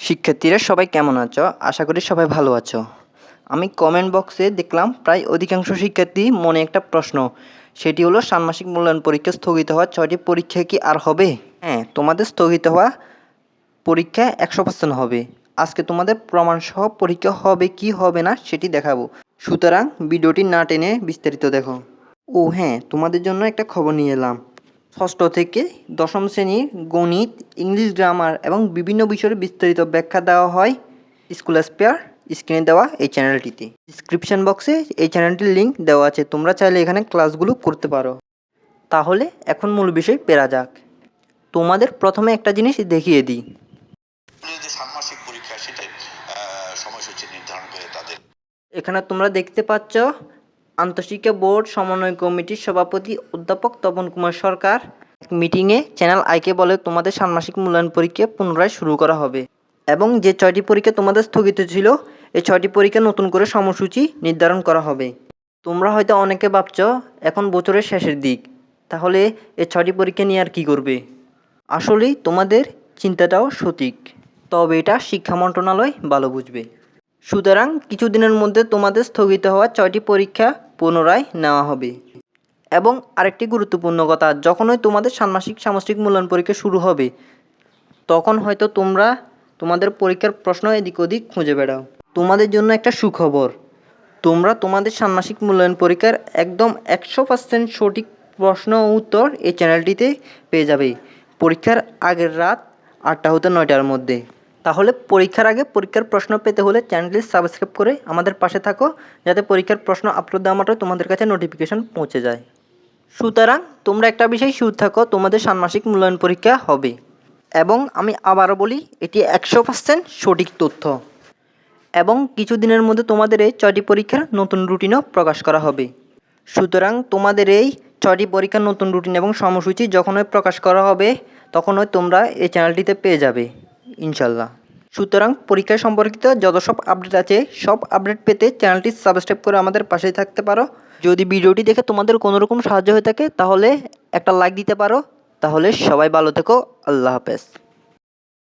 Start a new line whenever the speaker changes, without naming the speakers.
শিক্ষার্থীরা সবাই কেমন আছো? আশা করি সবাই ভালো আছো। আমি কমেন্ট বক্সে দেখলাম প্রায় অধিকাংশ শিক্ষার্থী মনে একটা প্রশ্ন। সেটি হলো, ষান্মাসিক মূল্যায়ন পরীক্ষা স্থগিত হওয়া ছয়টি পরীক্ষা কি আর হবে? হ্যাঁ তোমাদের স্থগিত হওয়া পরীক্ষা একশো পার্সেন্ট হবে। আজকে তোমাদের প্রমাণসহ পরীক্ষা হবে কি হবে না সেটি দেখাবো। সুতরাং ভিডিওটি না টেনে বিস্তারিত দেখো। ও হ্যাঁ তোমাদের জন্য একটা খবর নিয়ে এলাম। ষষ্ঠ থেকে দশম শ্রেণির গণিত ইংলিশ গ্রামার এবং বিভিন্ন বিষয়ের বিস্তারিত ব্যাখ্যা দেওয়া হয়। স্কুল স্পেয়ার স্ক্রিনে দেওয়া এই চ্যানেলটিতে। ডিসক্রিপশন বক্সে এই চ্যানেলটির লিঙ্ক দেওয়া আছে। তোমরা চাইলে এখানে ক্লাসগুলো করতে পারো। তাহলে এখন মূল বিষয় পেরা যাক। তোমাদের প্রথমে একটা জিনিস দেখিয়ে দিই।
যে ষান্মাসিক পরীক্ষা সেটাই সময়সূচি নির্ধারণ করে তাদের।
এখানে তোমরা দেখতে পাচ্ছ আন্তঃশিক্ষা বোর্ড, সমন্বয় কমিটির সভাপতি, অধ্যাপক তপন কুমার সরকার মিটিংয়ে চ্যানেল আইকে বলে তোমাদের ষান্মাসিক মূল্যায়ন পরীক্ষা পুনরায় শুরু করা হবে। এবং যে ছয়টি পরীক্ষা তোমাদের স্থগিত ছিল, এই ছয়টি পরীক্ষা নতুন করে সময়সূচি নির্ধারণ করা হবে। তোমরা হয়তো অনেকে ভাবছ, এখন বছরের শেষের দিক। তাহলে এই ছয়টি পরীক্ষা নিয়ে আর কী করবে? আসলেই তোমাদের চিন্তাটাও সঠিক। তবে এটা শিক্ষা মন্ত্রণালয় ভালো বুঝবে। সুতরাং কিছুদিনের মধ্যে তোমাদের স্থগিত হওয়া ছয়টি পরীক্ষা পুনরায় নেওয়া হবে। এবং আরেকটি গুরুত্বপূর্ণ কথা, যখনই তোমাদের ষান্মাসিক সামষ্টিক মূল্যায়ন পরীক্ষা শুরু হবে, তখন হয়তো তোমরা তোমাদের পরীক্ষার প্রশ্ন এদিক ওদিক খুঁজে বেড়াও। তোমাদের জন্য একটা সুখবর, তোমরা তোমাদের ষান্মাসিক মূল্যায়ন পরীক্ষার একদম একশো পার্সেন্ট সঠিক প্রশ্ন উত্তর এই চ্যানেলটিতে পেয়ে যাবে। পরীক্ষার আগের রাত আটটা হতে নয়টার মধ্যে। তাহলে পরীক্ষার আগে পরীক্ষার প্রশ্ন পেতে হলে চ্যানেলটি সাবস্ক্রাইব করে আমাদের পাশে থাকো, যাতে পরীক্ষার প্রশ্ন আপলোড দেওয়া মাত্র তোমাদের কাছে নোটিফিকেশন পৌঁছে যায়। সুতরাং তোমরা একটা বিষয় শিওর থাকো, তোমাদের ষান্মাসিক মূল্যায়ন পরীক্ষা হবে। এবং আমি আবারও বলি, এটি একশো পার্সেন্ট সঠিক তথ্য। এবং কিছুদিনের মধ্যে তোমাদের এই ছয়টি পরীক্ষার নতুন রুটিনও প্রকাশ করা হবে। সুতরাং তোমাদের এই ছয়টি পরীক্ষার নতুন রুটিন এবং সময়সূচি যখনই প্রকাশ করা হবে তখনই তোমরা এই চ্যানেলটিতে পেয়ে যাবে। ইনশাল্লাহ সুতরাং পরীক্ষা সম্পর্কিত যত সব আপডেট আছে, সব আপডেট পেতে চ্যানেলটি সাবস্ক্রাইব করে আমাদের পাশেই থাকতে পারো। যদি ভিডিওটি দেখে তোমাদের কোনো রকম সাহায্য হয়ে থাকে, তাহলে একটা লাইক দিতে পারো। তাহলে সবাই ভালো থেকো। আল্লাহ হাফেজ।